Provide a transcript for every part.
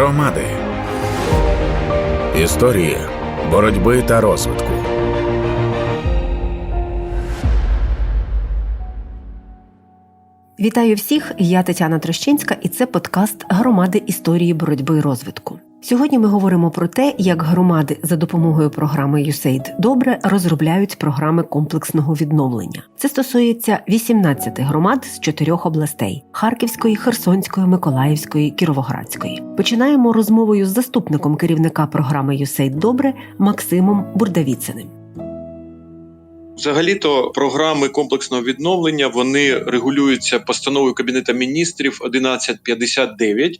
Громади. Історії боротьби та розвитку. Вітаю всіх! Я Тетяна Трощинська, і це подкаст Громади історії боротьби і розвитку. Сьогодні ми говоримо про те, як громади за допомогою програми USAID добре розробляють програми комплексного відновлення. Це стосується 18 громад з чотирьох областей: Харківської, Херсонської, Миколаївської, Кіровоградської. Починаємо розмовою з заступником керівника програми USAID Добре Максимом Бурдавіциним. Взагалі-то програми комплексного відновлення вони регулюються постановою Кабінету міністрів 1159,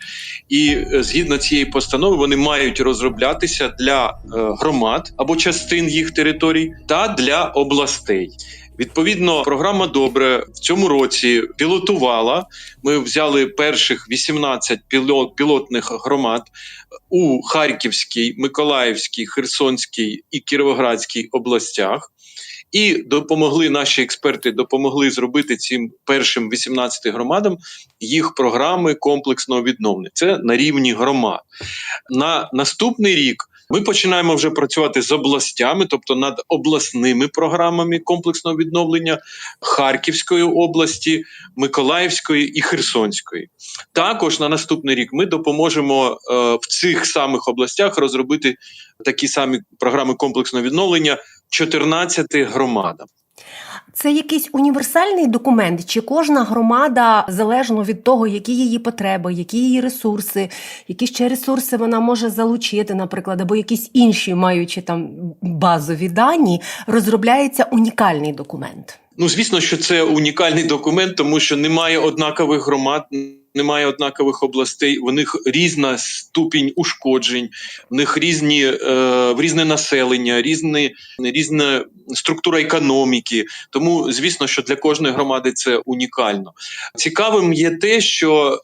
і е, згідно цієї постанови вони мають розроблятися для е, громад або частин їх територій та для областей. Відповідно, програма добре в цьому році пілотувала. Ми взяли перших 18 пілот, пілотних громад у Харківській, Миколаївській, Херсонській і Кіровоградській областях. І допомогли наші експерти допомогли зробити цим першим 18 громадам їх програми комплексного відновлення. Це на рівні громад. На наступний рік ми починаємо вже працювати з областями, тобто над обласними програмами комплексного відновлення Харківської області, Миколаївської і Херсонської. Також на наступний рік ми допоможемо е, в цих самих областях розробити такі самі програми комплексного відновлення 14 громадам. Це якийсь універсальний документ, чи кожна громада залежно від того, які її потреби, які її ресурси, які ще ресурси вона може залучити, наприклад, або якісь інші, маючи там базові дані, розробляється унікальний документ. Ну, звісно, що це унікальний документ, тому що немає однакових громад. Немає однакових областей, у них різна ступінь ушкоджень, в них різні е, різне населення, різні, різна структура економіки. Тому, звісно, що для кожної громади це унікально. Цікавим є те, що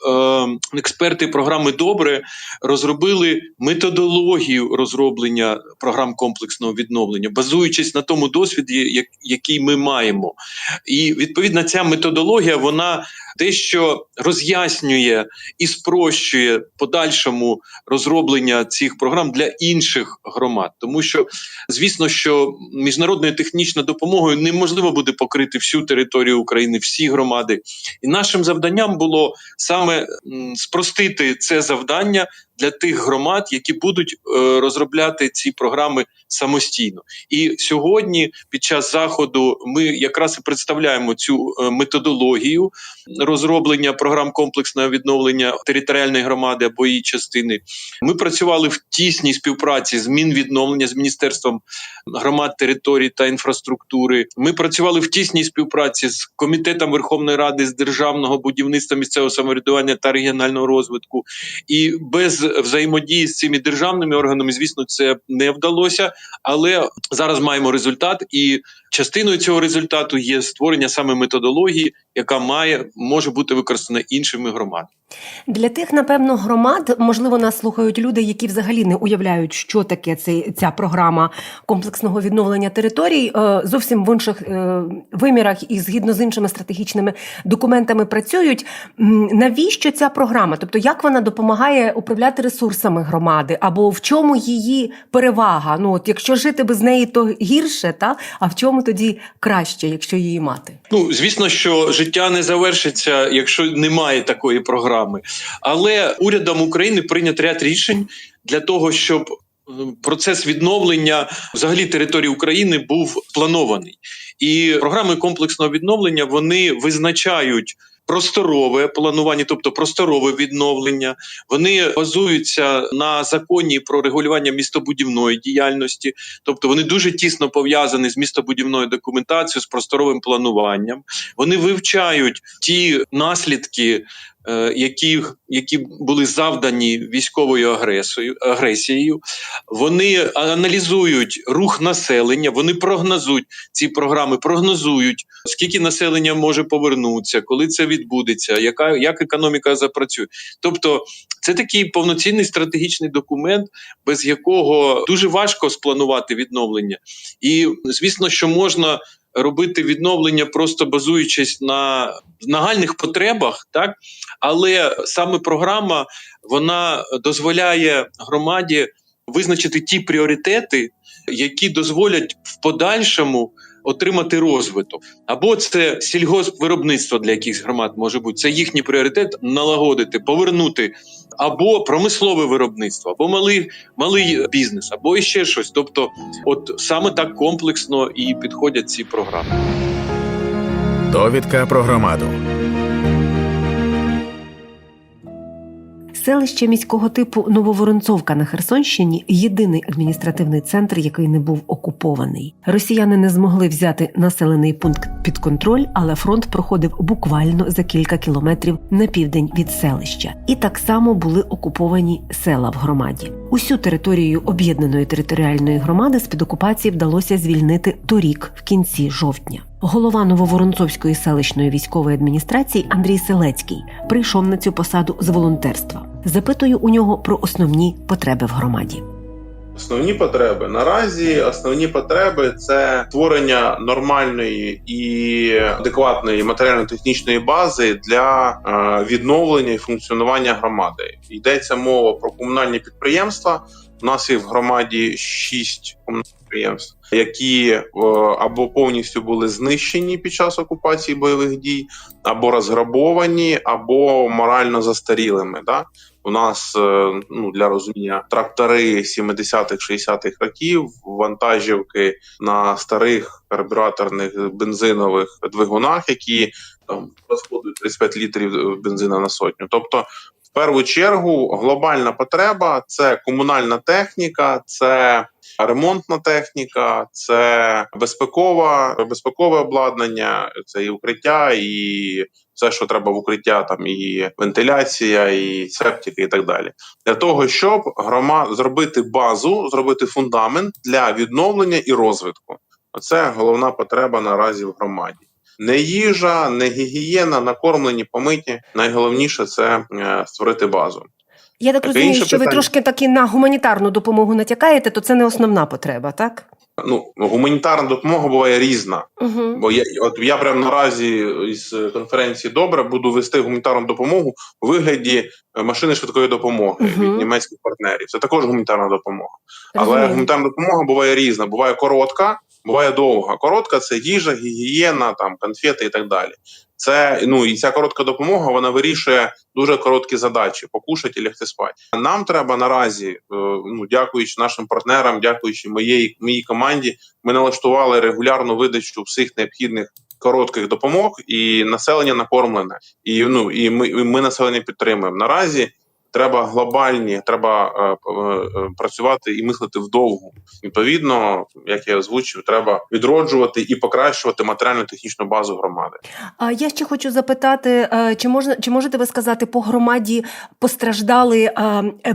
е, експерти програми добре розробили методологію розроблення програм комплексного відновлення, базуючись на тому досвіді, який ми маємо. І відповідно ця методологія вона дещо роз'яснює і спрощує подальшому розроблення цих програм для інших громад, тому що звісно, що міжнародною технічною допомогою неможливо буде покрити всю територію України, всі громади, і нашим завданням було саме спростити це завдання для тих громад, які будуть е, розробляти ці програми самостійно. І сьогодні, під час заходу, ми якраз і представляємо цю е, методологію розроблення програм комплексного відновлення територіальної громади або її частини. Ми працювали в тісній співпраці з Мінвідновлення, з міністерством громад, територій та інфраструктури. Ми працювали в тісній співпраці з комітетом Верховної Ради з державного будівництва місцевого самоврядування та регіонального розвитку. І без взаємодії з цими державними органами, звісно, це не вдалося, але зараз маємо результат, і частиною цього результату є створення саме методології, яка має може бути використана іншими громадами. Для тих, напевно, громад, можливо, нас слухають люди, які взагалі не уявляють, що таке цей, ця програма комплексного відновлення територій, е, зовсім в інших е, вимірах і згідно з іншими стратегічними документами працюють. Навіщо ця програма? Тобто, як вона допомагає управляти ресурсами громади, або в чому її перевага? Ну, от якщо жити без неї, то гірше, та а в чому тоді краще, якщо її мати? Ну звісно, що життя не завершиться, якщо немає такої програми програми. Але урядом України прийнят ряд рішень для того, щоб е, процес відновлення взагалі території України був планований, і програми комплексного відновлення вони визначають. Просторове планування, тобто просторове відновлення, вони базуються на законі про регулювання містобудівної діяльності, тобто вони дуже тісно пов'язані з містобудівною документацією, з просторовим плануванням. Вони вивчають ті наслідки які які були завдані військовою агресією, агресією, вони аналізують рух населення, вони прогнозують ці програми, прогнозують, скільки населення може повернутися, коли це відбудеться, яка як економіка запрацює. Тобто, це такий повноцінний стратегічний документ, без якого дуже важко спланувати відновлення, і звісно, що можна робити відновлення, просто базуючись на нагальних потребах, так? Але саме програма вона дозволяє громаді визначити ті пріоритети, які дозволять в подальшому отримати розвиток. Або це сільгоспвиробництво для якихось громад може бути. Це їхній пріоритет налагодити, повернути або промислове виробництво, або малий, малий бізнес, або іще щось. Тобто, от саме так комплексно і підходять ці програми. Довідка про громаду. Селище міського типу Нововоронцовка на Херсонщині єдиний адміністративний центр, який не був окупований. Росіяни не змогли взяти населений пункт під контроль, але фронт проходив буквально за кілька кілометрів на південь від селища. І так само були окуповані села в громаді. Усю територію об'єднаної територіальної громади з під окупації вдалося звільнити торік, в кінці жовтня. Голова Нововоронцовської селищної військової адміністрації Андрій Селецький прийшов на цю посаду з волонтерства. Запитую у нього про основні потреби в громаді. Основні потреби наразі основні потреби це створення нормальної і адекватної матеріально-технічної бази для е, відновлення і функціонування громади. Йдеться мова про комунальні підприємства. У нас є в громаді шість комунальних підприємств, які е, або повністю були знищені під час окупації бойових дій, або розграбовані, або морально застарілими. Да? У нас е, ну для розуміння трактори 70-х, 60-х років, вантажівки на старих карбюраторних бензинових двигунах, які там розходують 35 літрів бензина на сотню. Тобто, першу чергу, глобальна потреба це комунальна техніка, це ремонтна техніка, це безпекова, безпекове обладнання, це і укриття, і все, що треба в укриття, там і вентиляція, і септики, і так далі, для того, щоб грома зробити базу, зробити фундамент для відновлення і розвитку. Оце головна потреба наразі в громаді. Не їжа, не гігієна, накормлені, помиті. Найголовніше це е, створити базу. Я так розумію, що ви трошки таки на гуманітарну допомогу натякаєте, то це не основна потреба, так? Ну гуманітарна допомога буває різна. Угу. Бо я от я прямо наразі із конференції добре буду вести гуманітарну допомогу у вигляді е, машини швидкої допомоги Мгм. від німецьких партнерів. Це також гуманітарна допомога. Але гуманітарна допомога буває різна. Буває коротка, буває довга. Коротка це їжа, гігієна, там конфети і так далі. Це ну і ця коротка допомога вона вирішує дуже короткі задачі: покушати і лягти спати. Нам треба наразі, е, ну дякуючи нашим партнерам, дякуючи моєї моїй команді, ми налаштували регулярну видачу всіх необхідних коротких допомог, і населення накормлене. І ну і ми, і ми населення підтримуємо. Наразі треба глобальні, треба е, е, е, працювати і мислити вдовгу. Відповідно, як я озвучив, треба відроджувати і покращувати матеріально-технічну базу громади. А я ще хочу запитати, е, чи можна чи можете ви сказати, по громаді постраждали е,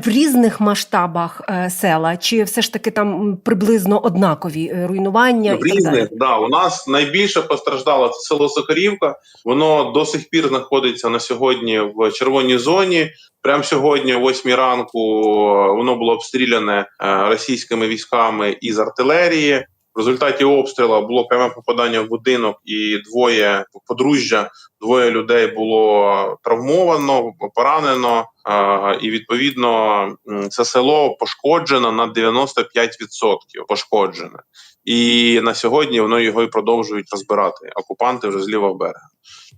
в різних масштабах села, чи все ж таки там приблизно однакові руйнування В різних да у нас найбільше постраждало це село Сокорівка. Воно до сих пір знаходиться на сьогодні в червоній зоні. Прямо сьогодні, о 8 ранку, воно було обстріляне е, російськими військами із артилерії. В результаті обстрілу було пряме попадання в будинок, і двоє подружжя, двоє людей було травмовано, поранено. е, І відповідно це село пошкоджено на 95% пошкоджене. І на сьогодні воно його і продовжують розбирати. Окупанти вже з лівого берега.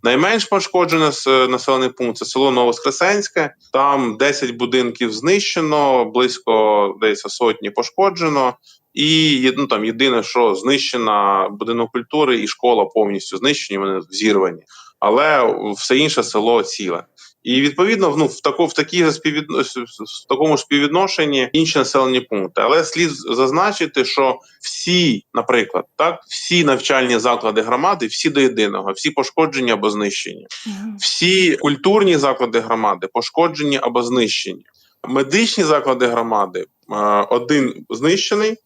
Найменш пошкоджене населений пункт це село Новоскресенське. Там 10 будинків знищено, близько десь сотні пошкоджено. І ну, там єдине, що знищена будинок культури і школа повністю знищені, вони взірвані. Але все інше село ціле. І відповідно, ну в тако в такі же співвідно... в такому ж співвідношенні інші населені пункти. Але слід зазначити, що всі, наприклад, так всі навчальні заклади громади, всі до єдиного, всі пошкоджені або знищені. Всі культурні заклади громади пошкоджені або знищені. Медичні заклади громади е, один знищений,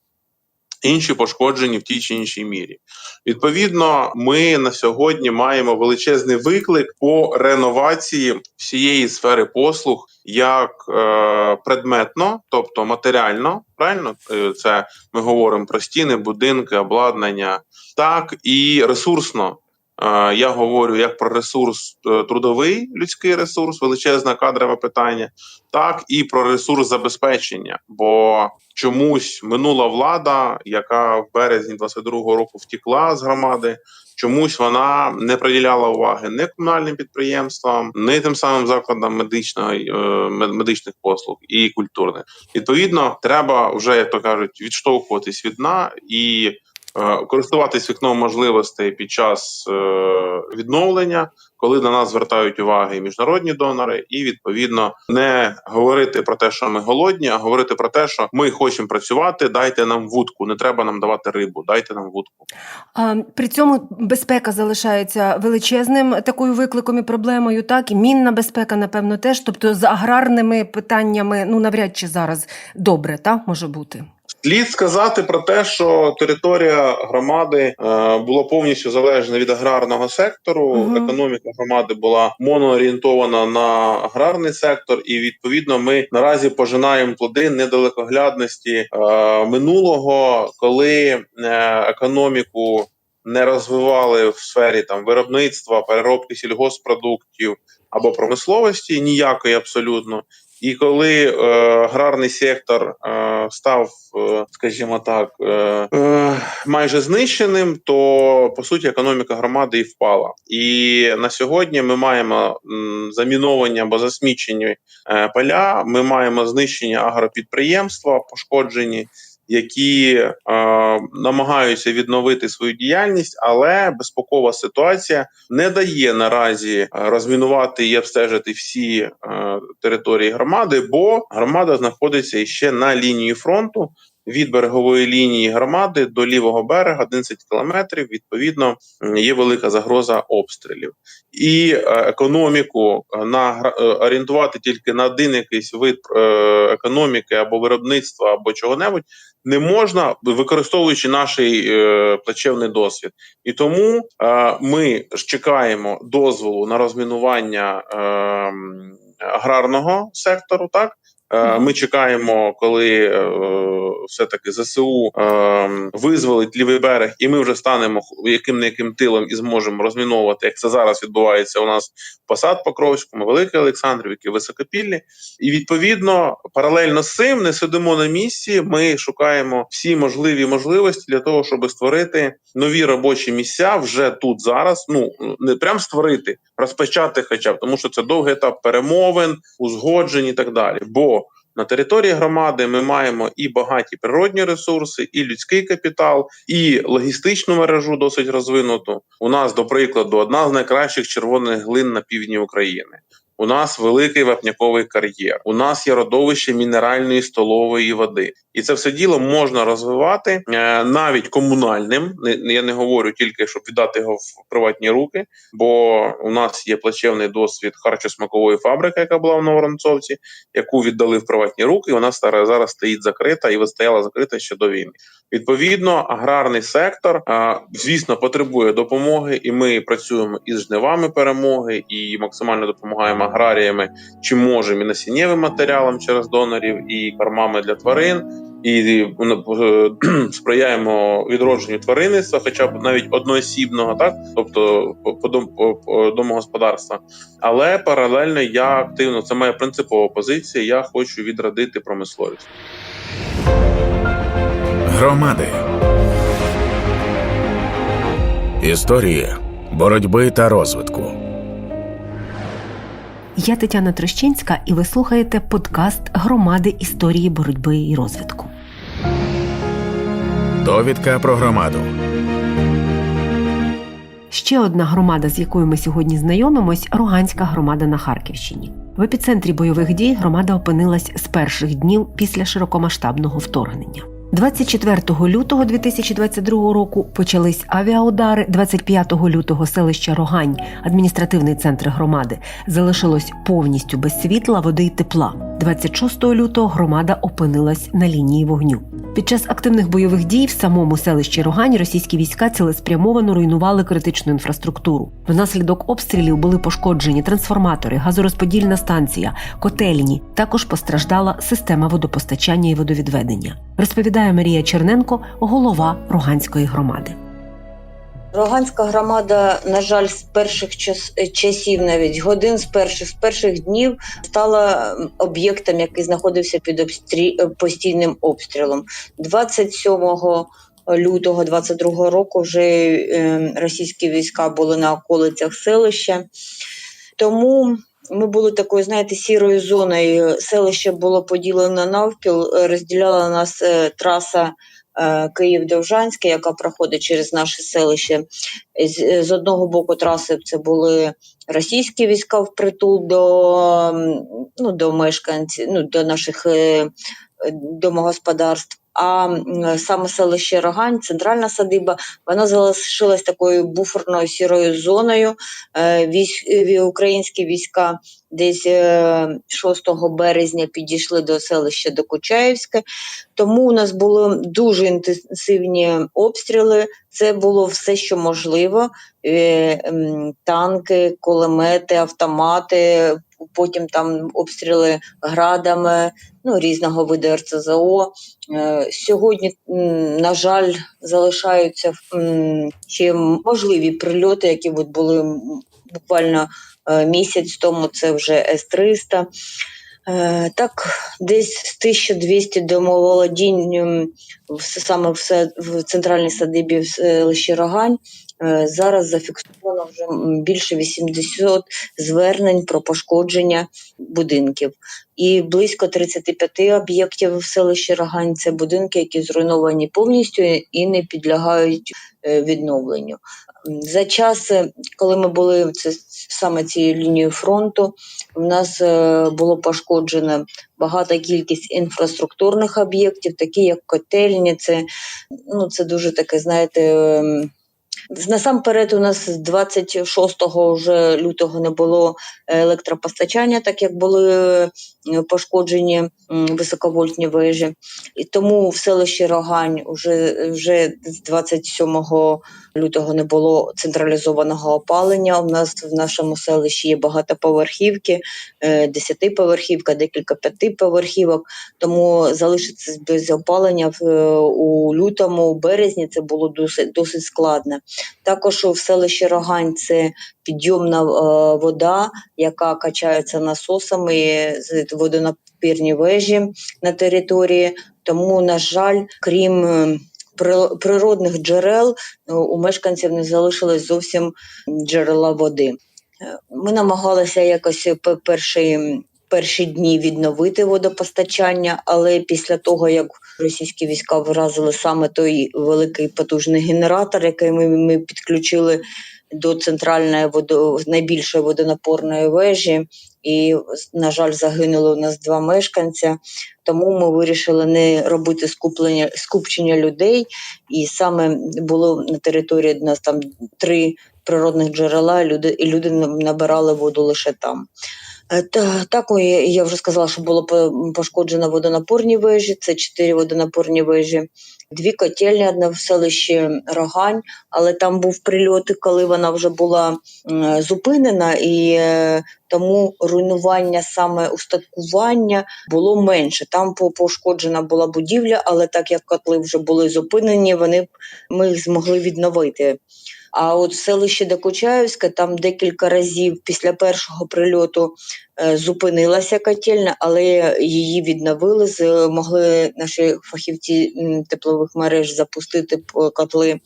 інші пошкоджені в тій чи іншій мірі. Відповідно, ми на сьогодні маємо величезний виклик по реновації всієї сфери послуг як е, предметно, тобто матеріально, правильно Е, це ми говоримо про стіни, будинки, обладнання, так і ресурсно. Я говорю як про ресурс е, трудовий, людський ресурс, величезне кадрове питання, так і про ресурс забезпечення. Бо чомусь минула влада, яка в березні 22-го року втікла з громади, чомусь вона не приділяла уваги не комунальним підприємствам, не тим самим закладам медичної е, медичних послуг і культурних. Відповідно, треба вже як то кажуть відштовхуватись від дна і користуватись вікном можливостей під час е, відновлення, коли на нас звертають уваги міжнародні донори, і відповідно не говорити про те, що ми голодні, а говорити про те, що ми хочемо працювати. Дайте нам вудку, не треба нам давати рибу, дайте нам вудку. При цьому безпека залишається величезним такою викликом і проблемою, так і мінна безпека, напевно, теж. Тобто з аграрними питаннями ну навряд чи зараз добре, так може бути. Слід сказати про те, що територія громади е, була повністю залежна від аграрного сектору. Мгм. Економіка громади була моноорієнтована на аграрний сектор, і відповідно ми наразі пожинаємо плоди недалекоглядності е, минулого, коли е, економіку не розвивали в сфері там виробництва, переробки сільгоспродуктів або промисловості ніякої абсолютно. І коли е, аграрний сектор е, став, е, скажімо так, е, е, майже знищеним, то по суті економіка громади і впала. І на сьогодні ми маємо заміновані або засмічені е, поля. Ми маємо знищення агропідприємства, пошкоджені. Які е, намагаються відновити свою діяльність, але безпокова ситуація не дає наразі е, розмінувати і обстежити всі е, території громади, бо громада знаходиться іще на лінії фронту. Від берегової лінії громади до лівого берега 11 кілометрів. Відповідно, є велика загроза обстрілів, і е, економіку е, на е, орієнтувати тільки на один якийсь вид економіки або виробництва, або чого-небудь не можна, використовуючи наш плачевний досвід. І тому ми чекаємо дозволу на розмінування е, аграрного сектору. Так. Ми чекаємо, коли е, все-таки ЗСУ е, визволить лівий берег, і ми вже станемо яким не яким тилом і зможемо розміновувати, як це зараз відбувається у нас Посад Покровському, Великий Олександрівки, Високопіллі. І відповідно, паралельно з цим не сидимо на місці. Ми шукаємо всі можливі можливості для того, щоб створити нові робочі місця вже тут зараз. Ну не прям створити, розпочати, хоча б тому, що це довгий етап перемовин, узгоджень і так далі. Бо на території громади ми маємо і багаті природні ресурси, і людський капітал, і логістичну мережу досить розвинуту. У нас, до прикладу, одна з найкращих червоних глин на півдні України. У нас великий вапняковий кар'єр. У нас є родовище мінеральної столової води, і це все діло можна розвивати е, навіть комунальним. Я не говорю тільки, щоб віддати його в приватні руки, бо у нас є плачевний досвід харчосмакової фабрики, яка була в Новоронцовці, яку віддали в приватні руки. і Вона зараз стоїть закрита і стояла закрита ще до війни. Відповідно, аграрний сектор, звісно, потребує допомоги, і ми працюємо із жнивами перемоги і максимально допомагаємо аграріями, чи можемо і насіннєвим матеріалом через донорів, і кормами для тварин. І е, сприяємо відродженню тваринництва, хоча б навіть одноосібного, так тобто по, по, дом- по, по домогосподарства. Але паралельно я активно це моя принципова позиція. Я хочу відродити промисловість. Громади. Історії боротьби та розвитку. Я Тетяна Трещинська, і ви слухаєте подкаст громади історії боротьби і розвитку. Довідка про громаду. Ще одна громада, з якою ми сьогодні знайомимось Роганська громада на Харківщині. В епіцентрі бойових дій громада опинилась з перших днів після широкомасштабного вторгнення. 24 лютого 2022 року почались авіаудари. 25 лютого селище Рогань, адміністративний центр громади, залишилось повністю без світла, води й тепла. 26 лютого громада опинилась на лінії вогню. Під час активних бойових дій в самому селищі Рогань російські війська цілеспрямовано руйнували критичну інфраструктуру. Внаслідок обстрілів були пошкоджені трансформатори, газорозподільна станція, котельні. Також постраждала система водопостачання і водовідведення. Розповідає Марія Черненко, голова Роганської громади. Роганська громада, на жаль, з перших час, часів, навіть годин з перших з перших днів, стала об'єктом, який знаходився під обстрі... е, постійним обстрілом. 27 лютого 22 року вже е, російські війська були на околицях селища. Тому ми були такою, знаєте, сірою зоною. Селище було поділено навпіл, розділяла нас е, траса е, Київ-Довжанське, яка проходить через наше селище. З, одного боку траси це були російські війська впритул до, ну, до мешканців, ну, до наших е, домогосподарств. А саме селище Рогань, центральна садиба, вона залишилась такою буферною сірою зоною. Е, е, українські війська десь е, 6 березня підійшли до селища Докучаївське. Тому у нас були дуже інтенсивні обстріли. Це було все, що можливо: Е, танки, кулемети, автомати. Потім там обстріли градами, ну різного виду РЦЗО. Е, Сьогодні, на жаль, залишаються ще можливі прильоти, які були буквально е, місяць тому. Це вже С-300. Е, Так, десь з 1200 домоволодінь саме в центральній садибі в селищі Рогань. Е, Зараз зафіксовано вже більше 80 звернень про пошкодження будинків. І близько 35 об'єктів в селищі Рогань це будинки, які зруйновані повністю і не підлягають е, відновленню. За час, е, коли ми були це саме цією лінією фронту, в нас було пошкоджено багата кількість інфраструктурних об'єктів, такі як котельні. Це, ну, це дуже таке, знаєте. Насамперед, у нас з 26 вже лютого не було електропостачання, так як були е, пошкоджені високовольтні вежі. І тому в селищі Рогань вже, вже з 27 лютого не було централізованого опалення. У нас в нашому селищі є багатоповерхівки, е, десятиповерхівка, декілька п'ятиповерхівок. Тому залишитися без опалення в, е, у лютому, у березні це було досить, досить складно. Також в селищі Рогань це підйомна е, вода, яка качається насосами з водонапірні вежі на території. Тому, на жаль, крім е, природних джерел, е, у мешканців не залишилось зовсім джерела води. Ми намагалися якось пе- перший. Перші дні відновити водопостачання, але після того, як російські війська вразили саме той великий потужний генератор, який ми, ми підключили до центральної водо, найбільшої водонапорної вежі, і, на жаль, загинуло у нас два мешканця. Тому ми вирішили не робити скуплення скупчення людей, і саме було на території нас там три природних джерела, люди, і люди набирали воду лише там. Е, Та, так, я вже сказала, що було по- пошкоджено водонапорні вежі. Це чотири водонапорні вежі, дві котельні, одна в селищі Рогань, але там був прильот, коли вона вже була зупинена, і е, тому руйнування саме устаткування було менше. Там по- пошкоджена була будівля, але так як котли вже були зупинені, вони ми їх змогли відновити. А от в селище Докучаївське там декілька разів після першого прильоту е, зупинилася котельня, але її відновили. Змогли наші фахівці теплових мереж запустити котли,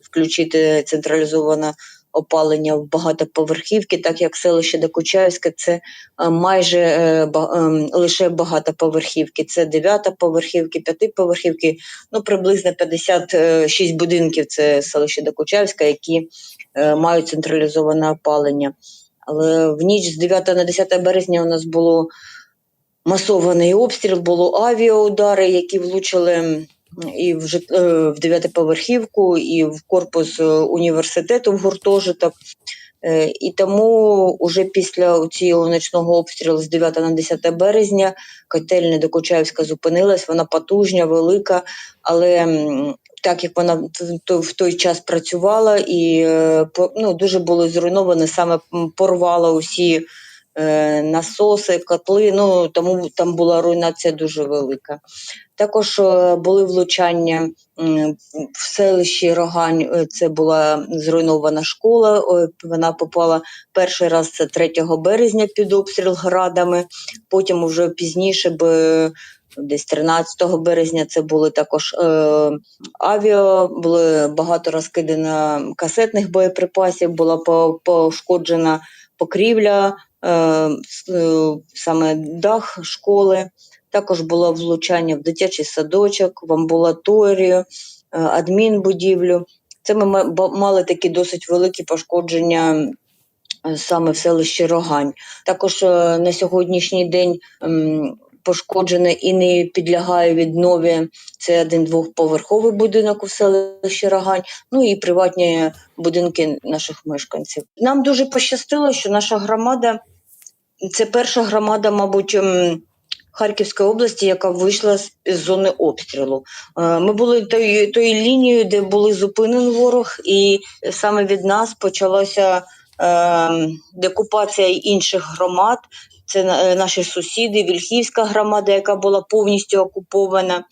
включити централізоване опалення в багатоповерхівки, так як селище Докучаївське це е, майже е, ем, лише багатоповерхівки. Це дев'ятоповерхівки, п'ятиповерхівки, ну приблизно 56 будинків. Це селище Докучаївське, які е, мають централізоване опалення. Але в ніч з 9 на 10 березня у нас було масований обстріл, було авіаудари, які влучили і в, жит- е, в дев'ятиповерхівку, і в корпус е, університету в гуртожиток. Е, І тому уже після цього ночного обстрілу з 9 на 10 березня котельня Докучаївська зупинилась, вона потужня, велика, але так як вона в той- час працювала і ну, дуже було зруйновано, саме порвала усі насоси, котли, ну тому там була руйнація дуже велика. Також е, були влучання в селищі Рогань. е, Це була зруйнована школа. е, Вона попала перший раз це 3 березня під обстріл градами. Потім вже пізніше, б, десь 13 березня, це були також е, авіа, були багато розкидано касетних боєприпасів, була по- пошкоджена покрівля, е, е, саме дах школи. Також було влучання в дитячий садочок, в амбулаторію, е, адмінбудівлю. Це ми ма- мали такі досить великі пошкодження саме в селищі Рогань. Також на сьогоднішній день пошкоджене і не підлягає віднові. Це один двохповерховий будинок у селищі Рогань, ну і приватні будинки наших мешканців. Нам дуже пощастило, що наша громада це перша громада, мабуть. ем, Харківської області, яка вийшла з зони обстрілу. Е, Ми були тою, тою лінією, де були зупинений ворог, і саме від нас почалася е, декупація інших громад. Це е, наші сусіди, Вільхівська громада, яка була повністю окупована.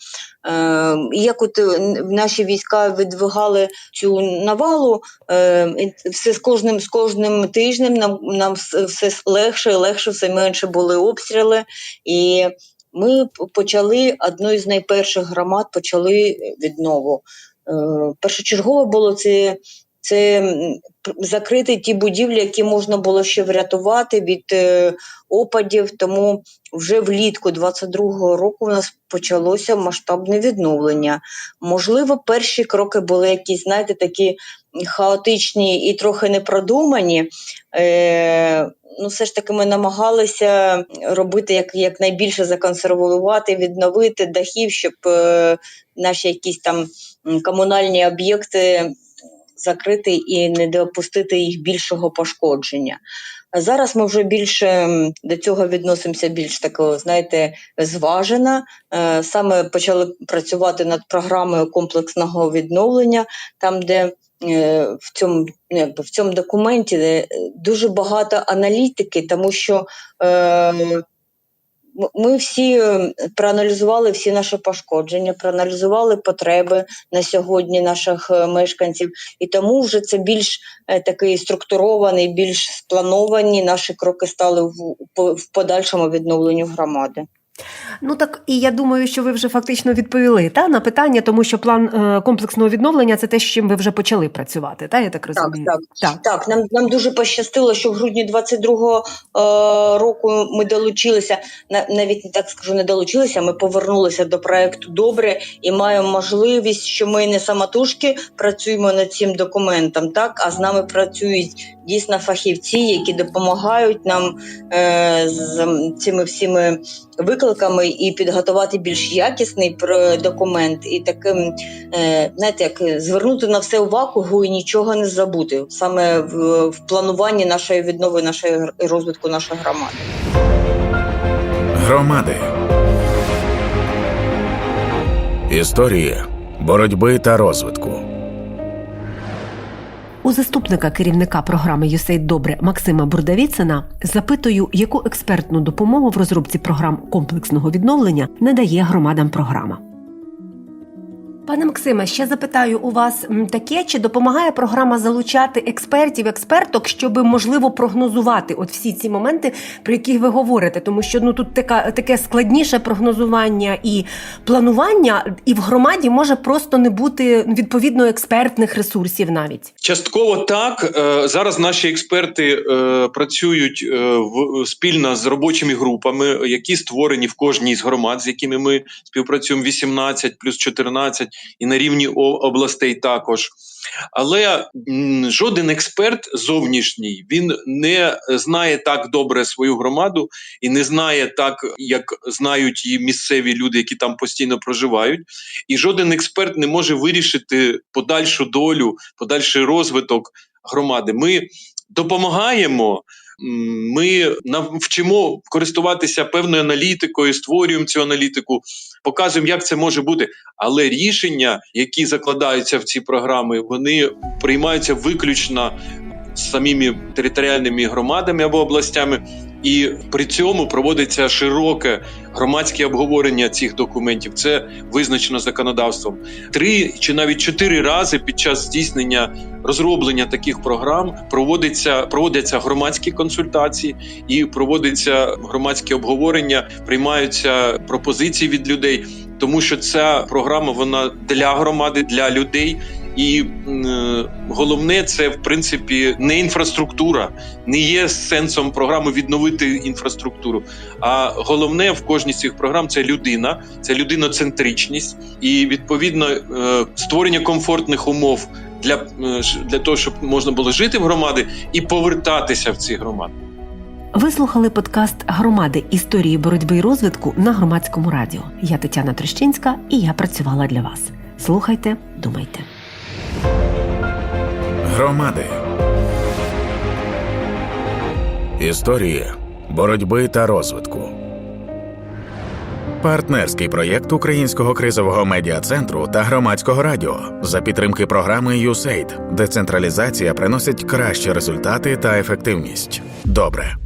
Е, як от е, наші війська відвигали цю навалу, е, все з кожним з кожним тижнем нам, нам все легше і легше, все менше були обстріли. І ми почали одну з найперших громад почали віднову. Е, першочергово було це. Це закрити ті будівлі, які можна було ще врятувати від е, опадів. Тому вже влітку 22-го року у нас почалося масштабне відновлення. Можливо, перші кроки були якісь, знаєте, такі хаотичні і трохи непродумані. Е, ну, все ж таки, ми намагалися робити як, як найбільше законсервувати, відновити дахів, щоб е, наші якісь там комунальні об'єкти закрити і не допустити їх більшого пошкодження. Зараз ми вже більше до цього відносимося більш такого, знаєте, зважено. Е, Саме почали працювати над програмою комплексного відновлення, там, де е, в цьому, ну, в цьому документі е, дуже багато аналітики, тому що ми всі е, проаналізували всі наші пошкодження, проаналізували потреби на сьогодні наших е, мешканців, і тому вже це більш е, такий структурований, більш сплановані наші кроки стали в, по- в подальшому відновленню громади. Ну так і я думаю, що ви вже фактично відповіли та на питання, тому що план е, комплексного відновлення це те, з чим ви вже почали працювати. Та я так розумію. так. так. Так, нам, нам дуже пощастило, що в грудні 22-го е, року ми долучилися, на- навіть не так скажу, не долучилися, ми повернулися до проекту добре і маємо можливість, що ми не самотужки працюємо над цим документом, так, а з нами працюють дійсно фахівці, які допомагають нам е, з цими всіми викликами і підготувати більш якісний пр- документ, і таким, е, знаєте, як звернути на все увагу і нічого не забути саме в, в плануванні нашої віднови, нашої розвитку нашої громади. Громади. Історії боротьби та розвитку. Заступника керівника програми «ЮСЕЙД Добре Максима Бурдавіцина запитую, яку експертну допомогу в розробці програм комплексного відновлення надає громадам програма. Пане Максиме, ще запитаю у вас таке, чи допомагає програма залучати експертів, експерток, щоб можливо прогнозувати от всі ці моменти, про які ви говорите, тому що ну тут така таке складніше прогнозування і планування, і в громаді може просто не бути відповідно експертних ресурсів навіть. Частково так. Е, Зараз наші експерти е, працюють е, в спільно з робочими групами, які створені в кожній з громад, з якими ми співпрацюємо 18 плюс 14 і на рівні областей також. Але жоден експерт зовнішній він не знає так добре свою громаду і не знає так, як знають її місцеві люди, які там постійно проживають. І жоден експерт не може вирішити подальшу долю, подальший розвиток громади. Ми допомагаємо. Ми навчимо користуватися певною аналітикою, створюємо цю аналітику, показуємо, як це може бути. Але рішення, які закладаються в ці програми, вони приймаються виключно самими територіальними громадами або областями, і при цьому проводиться широке громадське обговорення цих документів. Це визначено законодавством. Три чи навіть чотири рази під час здійснення розроблення таких програм проводиться проводяться громадські консультації і проводиться громадське обговорення, приймаються пропозиції від людей, тому що ця програма вона для громади, для людей. І е, головне, це в принципі не інфраструктура, не є сенсом програми відновити інфраструктуру. А головне в кожній з цих програм це людина, це людиноцентричність і відповідно е, створення комфортних умов для, е, для того, щоб можна було жити в громади і повертатися в ці громади. Ви слухали подкаст Громади історії боротьби і розвитку на громадському радіо. Я Тетяна Трещинська і я працювала для вас. Слухайте, думайте. Громади. Історії боротьби та розвитку. Партнерський проєкт Українського кризового медіа центру та громадського радіо за підтримки програми USAID. Децентралізація приносить кращі результати та ефективність. Добре.